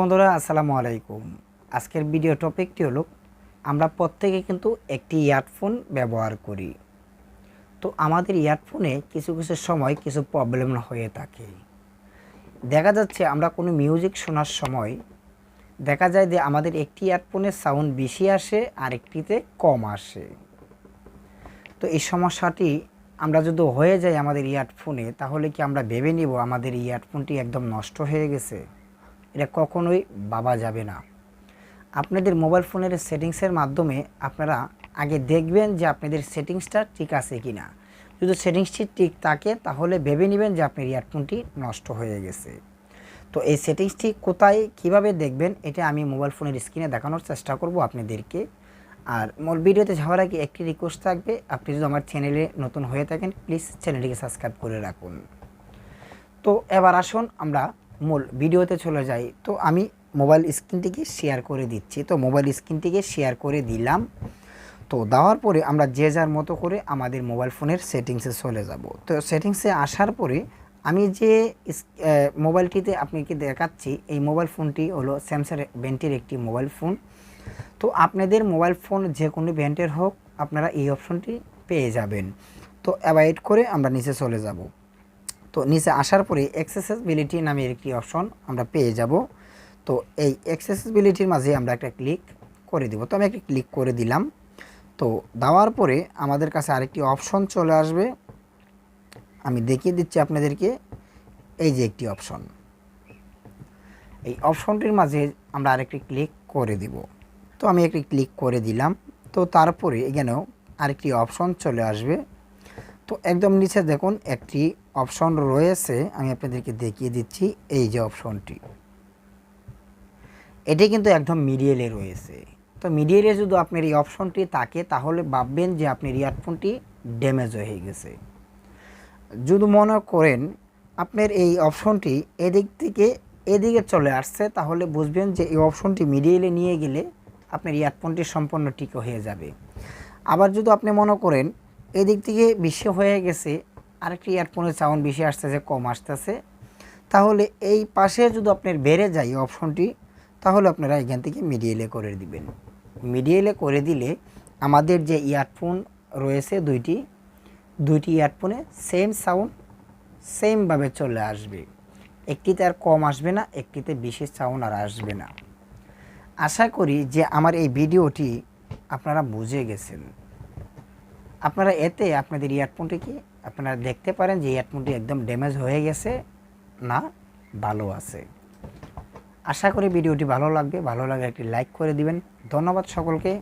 বন্ধুরা, আসসালামু আলাইকুম। আজকের ভিডিও টপিকটি হলো, আমরা প্রত্যেকে কিন্তু একটি ইয়ারফোন ব্যবহার করি। তো আমাদের ইয়ারফোনে কিছু কিছু সময় কিছু প্রবলেম হয়ে থাকে। দেখা যাচ্ছে আমরা কোনো মিউজিক শোনার সময় দেখা যায় যে আমাদের একটি ইয়ারফোনের সাউন্ড বেশি আসে, আর একটিতে কম আসে। তো এই সমস্যাটি আমরা যদি হয়ে যায় আমাদের ইয়ারফোনে তাহলে কি আমরা ভেবে নিব আমাদের ইয়ারফোনটি একদম নষ্ট হয়ে গেছে? এটা কখনোই বাবা যাবে না। আপনাদের মোবাইল ফোনের সেটিংসের মাধ্যমে আপনারা আগে দেখবেন যে আপনাদের সেটিংসটা ঠিক আছে কি না যদি সেটিংসটি ঠিক থাকে, তাহলে ভেবে নেবেন যে আপনার ইয়ারফোনটি নষ্ট হয়ে গেছে। তো এই সেটিংসটি কোথায়, কীভাবে দেখবেন, এটা আমি মোবাইল ফোনের স্ক্রিনে দেখানোর চেষ্টা করব আপনাদেরকে। আর মূল ভিডিওতে যাওয়ার আগে একটি রিকোয়েস্ট থাকবে, আপনি যদি আমার চ্যানেলে নতুন হয়ে থাকেন প্লিজ চ্যানেলটিকে সাবস্ক্রাইব করে রাখুন। তো এবার আসুন আমরা মূল ভিডিওতে চলে যাই। তো আমি মোবাইল স্ক্রিনটিকে শেয়ার করে দিচ্ছি। তো মোবাইল স্ক্রিনটিকে শেয়ার করে দিলাম। তো দেওয়ার পরে আমরা যে যার মতো করে আমাদের মোবাইল ফোনের সেটিংসে চলে যাব। তো সেটিংসে আসার পরে আমি যে মোবাইলটিতে আপনাকে দেখাচ্ছি, এই মোবাইল ফোনটি হলো স্যামসাং ব্যান্ডের একটি মোবাইল ফোন। তো আপনাদের মোবাইল ফোন যে কোনো ব্যান্ডের হোক, আপনারা এই অপশনটি পেয়ে যাবেন। তো অ্যাভয়েড করে আমরা নিচে চলে যাব। তো নিচে আসার পরে অ্যাক্সেসিবিলিটি নামে একটি অপশন আমরা পেয়ে যাব। তো এই অ্যাক্সেসিবিলিটির মাঝে আমরা একটা ক্লিক করে দিব। তো আমি একটা ক্লিক করে দিলাম। তো দেওয়ার পরে আমাদের কাছে আরেকটি অপশন চলে আসবে। আমি দেখিয়ে দিচ্ছি আপনাদেরকে। এই যে একটি অপশন এই অপশনটির মাঝে আমরা আরেকটি ক্লিক করে দিব। তো আমি একটি ক্লিক করে দিলাম। তো তারপরে এখানেও আরেকটি অপশন চলে আসবে। তো একদম নিচে দেখুন, একটি অপশন রয়েছে, আমি আপনাদেরকে দেখিয়ে দিচ্ছি এই যে অপশনটি। এটি কিন্তু একদম মিডিয়েলে রয়েছে। তো মিডিয়েলে যদি আপনার এই অপশনটি থাকে, তাহলে ভাববেন যে আপনার ইয়ারফোনটি ড্যামেজ হয়ে গেছে। যদি মনে করেন আপনার এই অপশনটি এদিক থেকে এদিকে চলে আসছে, তাহলে বুঝবেন যে এই অপশনটি মিডিয়েলে নিয়ে গেলে আপনার ইয়ারফোনটি সম্পূর্ণ ঠিক হয়ে যাবে। আবার যদি আপনি মনে করেন এদিক থেকে বেশি হয়ে গেছে, আরেকটি ইয়ারফোনের সাউন্ড বেশি আসতেছে, কম আসতেছে। তাহলে এই পাশে যদি আপনার বেড়ে যায় অপশনটি তাহলে আপনারা এখান থেকে মিডিয়েলে করে দিবেন। মিডিয়েলে করে দিলে আমাদের যে ইয়ারফোন রয়েছে দুইটি দুইটি ইয়ারফোনে সেম সাউন্ড সেমভাবে চলে আসবে। একটিতে আর কম আসবে না, একটিতে বেশি সাউন্ড আর আসবে না। আশা করি যে আমার এই ভিডিওটি আপনারা বুঝে গেছেন। আপনারা এতে আপনাদের ইয়ারফোনটি কি? আপনারা দেখতে পারেন যে ইয়ারফোনটি একদম ড্যামেজ হয়ে গেছে। না, ভালো আছে। আশা করি ভিডিওটি ভালো লাগবে। ভালো লাগলে একটি লাইক করে দিবেন। ধন্যবাদ সকলকে।